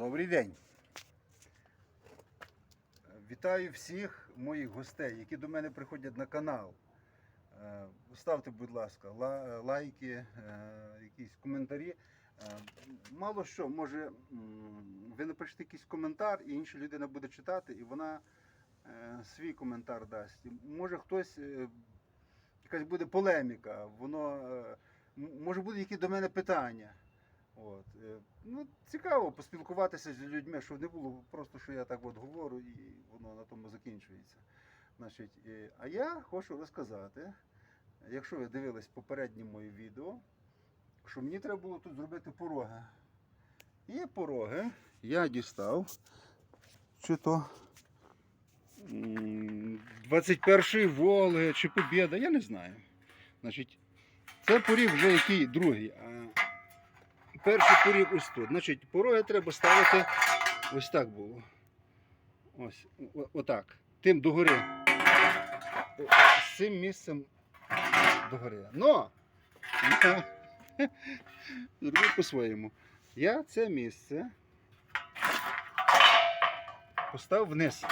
Добрий день. Вітаю всіх моїх гостей, які до мене приходять на канал. Е, Ставте, будь ласка, лайки, е, якісь коментарі. Е, Мало що, може, ви напишете якийсь коментар, і інша людина буде читати, і вона свій коментар дасть. Може хтось, якась буде полеміка, воно може буде які до мене питання. От. е, Ну, цікаво поспілкуватися з людьми, щоб не було просто, що я так от говорю і воно на тому закінчується. Значить, е, а я хочу розказати, якщо ви дивились попереднє моє відео, що мені треба було тут зробити пороги. Є пороги, я дістав. Чи то 21-й Волги чи Побєда, я не знаю. Значить, це поріг вже який другий. Перший поріг ось тут. Значить, пороги треба ставити ось так було. Ось, о- отак. Тим догори. З цим місцем догори. Но я зробив по-своєму. Я це місце поставив вниз.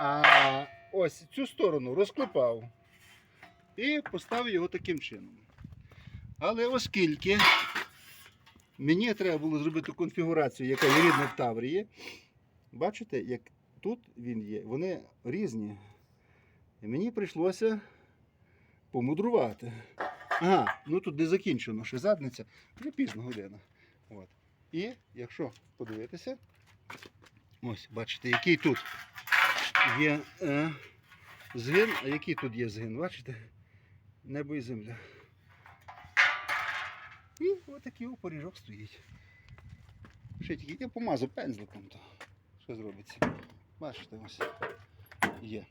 А ось цю сторону розклепав і поставив його таким чином. Але оскільки мені треба було зробити конфігурацію, яка є рідна в Таврії, бачите, як тут він є, вони різні. І мені прийшлося помудрувати. Ага, ну тут не закінчено, ще задниця, вже пізно година. От. І якщо подивитися, ось, бачите, який тут є е, згин, а який тут є згин, бачите? Небо і земля. І отакий опоріжок поріжок стоїть. Ще тільки я помазу пензликом, то що зробиться. Бачите, ось є.